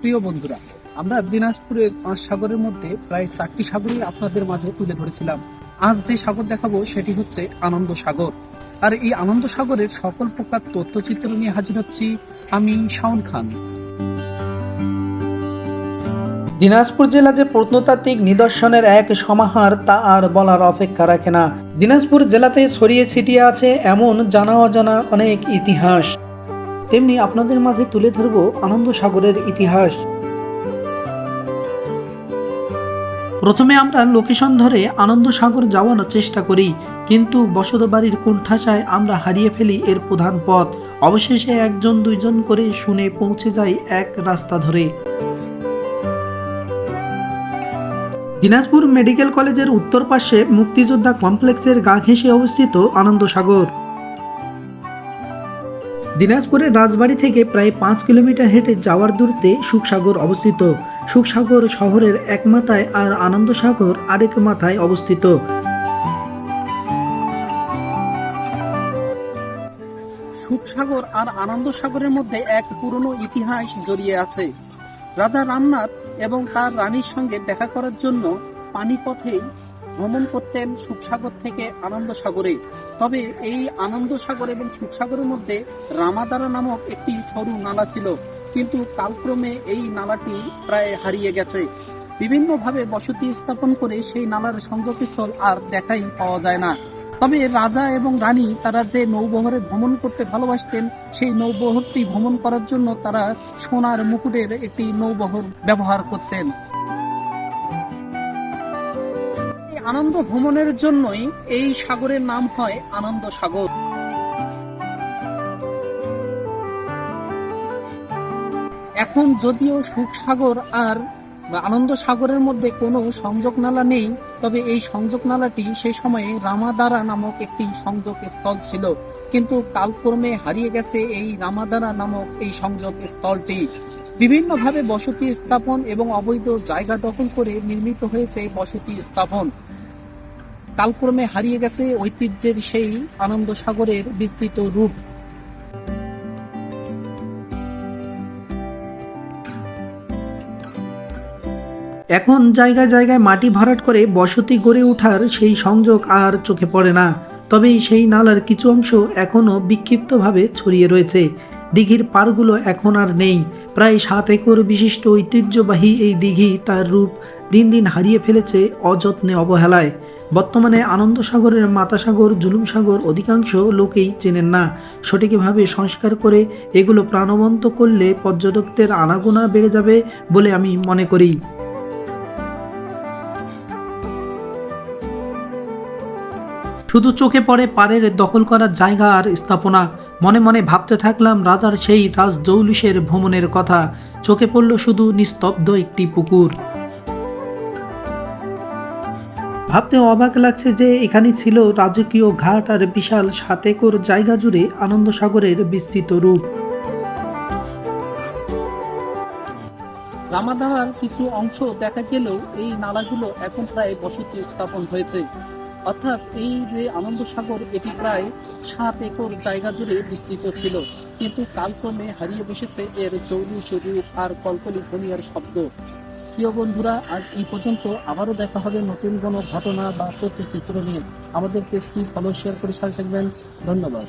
প্রিয় বন্ধুরা, আমরা দিনাজপুরের পাঁচ সাগরের মধ্যে প্রায় চারটি সাগরই আপনাদের মাঝে তুলে ধরেছিলাম। আজ যে সাগর দেখাবো সেটি হচ্ছে আনন্দ সাগর। আর এই আনন্দ সাগরের সকল প্রকার তথ্যচিত্র নিয়ে হাজির হচ্ছি আমি শাওন খান। দিনাজপুর জেলা যে প্রত্নতাত্ত্বিক নিদর্শনের এক সমাহার, তা আর বলার অপেক্ষা রাখে না। দিনাজপুর জেলাতে ছড়িয়ে ছিটিয়ে আছে এমন জানা অজানা অনেক ইতিহাস। তেমনি আপনাদের মাঝে তুলে ধরব আনন্দ সাগরের ইতিহাস। প্রথমে আমরা লোকেশন ধরে আনন্দ সাগর যাওয়ার চেষ্টা করি, কিন্তু বসত বাড়ির কোণঠাসায় আমরা হারিয়ে ফেলি এর প্রধান পথ। অবশেষে একজন, দুইজন করে শুনে পৌঁছে যাই এক রাস্তা ধরে। দিনাজপুর মেডিকেল কলেজের উত্তর পাশে মুক্তিযোদ্ধা কমপ্লেক্সের গা ঘেঁষে অবস্থিত আনন্দ সাগর দিনাজপুরের রাজবাড়ি থেকে প্রায় পাঁচ কিলোমিটার হেঁটে যাওয়ার দূরত্বে সুখসাগর অবস্থিত। সুখসাগর শহরের এক মাথায় আর আনন্দ সাগর আরেক মাথায় অবস্থিত। সুখসাগর আর আনন্দ সাগরের মধ্যে এক পুরনো ইতিহাস জড়িয়ে আছে। রাজা রামনাথ এবং তার রানীর সঙ্গে দেখা করার জন্য পানিপথেই ভ্রমণ করতেন সুখসাগর থেকে আনন্দ সাগরে তবে এই আনন্দ সাগর এবং সুখসাগরের মধ্যে রামাদারা নামক একটি সরু নালা ছিল। কিন্তু কালক্রমে এই নালাটি প্রায় হারিয়ে গেছে। বিভিন্নভাবে বসতি স্থাপন করে সেই নালার সংযোগস্থল আর দেখাই পাওয়া যায় না। তবে রাজা এবং রানী তারা যে নৌবহরে ভ্রমণ করতে ভালোবাসতেন, সেই নৌবহরটি ভ্রমণ করার জন্য তারা সোনার মুকুটের একটি নৌবহর ব্যবহার করতেন। আনন্দ ভ্রমণের জন্যই এই সাগরের নাম হয় আনন্দ সাগর। এখন যদিও সুখ সাগর আর আনন্দ সাগরের মধ্যে কোনো সংযোগ নালা নেই, তবে এই সংযোগ নালাটি সেই সময়ে রামাদারা নামক একটি সংযোগ স্থল ছিল। কিন্তু কালক্রমে হারিয়ে গেছে এই রামাদারা নামক এই সংযোগ স্থলটি। বিভিন্নভাবে বসতি স্থাপন এবং অবৈধ জায়গা দখল করে নির্মিত হয়েছে বসতি স্থাপন। কালক্রমে হারিয়ে গেছে ঐতিহ্যের সেই আনন্দ সাগরের বিস্তৃত রূপ। এখন জায়গায় জায়গায় মাটি ভরাট করে বসতি গড়ে ওঠার সেই সংযোগ আর চোখে পড়ে না। তবে সেই নালার কিছু অংশ এখনও বিক্ষিপ্তভাবে ছড়িয়ে রয়েছে। দিঘির পাড়গুলো এখন আর নেই। প্রায় সাত একর বিশিষ্ট ঐতিহ্যবাহী এই দিঘি তার রূপ দিন দিন হারিয়ে ফেলেছে অযত্নে অবহেলায়। বর্তমানে আনন্দ সাগরের মাতাসাগর জুলুম সাগর অধিকাংশ লোকেই চেনেন না। সঠিকভাবে সংস্কার করে এগুলো প্রাণবন্ত করলে পর্যটকদের আনাগোনা বেড়ে যাবে বলে আমি মনে করি। শুধু চোখে পড়ে পাড়ের দখল করার জায়গা আর স্থাপনা। মনে মনে ভাবতে থাকলাম রাজার সেই রাজদৌলিশের ভ্রমণের কথা। চোখে পড়ল শুধু নিস্তব্ধ একটি পুকুর। ভাবতে অবাক লাগছে যে এখানে ছিল রাজকীয় ঘাট আর বিশাল সাত একর জায়গা জুড়ে আনন্দ সাগরের বিস্তৃত রূপ। রামাদাহার কিছু অংশ দেখা গেলেও এই নালাগুলো এখন প্রায় বসতি স্থাপন হয়েছে। অর্থাৎ এই যে আনন্দ সাগর এটি প্রায় সাত একর জায়গা জুড়ে বিস্তৃত ছিল। কিন্তু কালক্রমে হারিয়ে বসেছে এর চৌরিশ রূপ আর কলকলি ধ্বনিয়ার শব্দ। প্রিয় বন্ধুরা, আজ এই পর্যন্ত আবারও দেখা হবে নতুন কোনো ঘটনা বা তথ্যচিত্র নিয়ে। আমাদের পেজটি ফলো শেয়ার করে সাথে থাকবেন। ধন্যবাদ।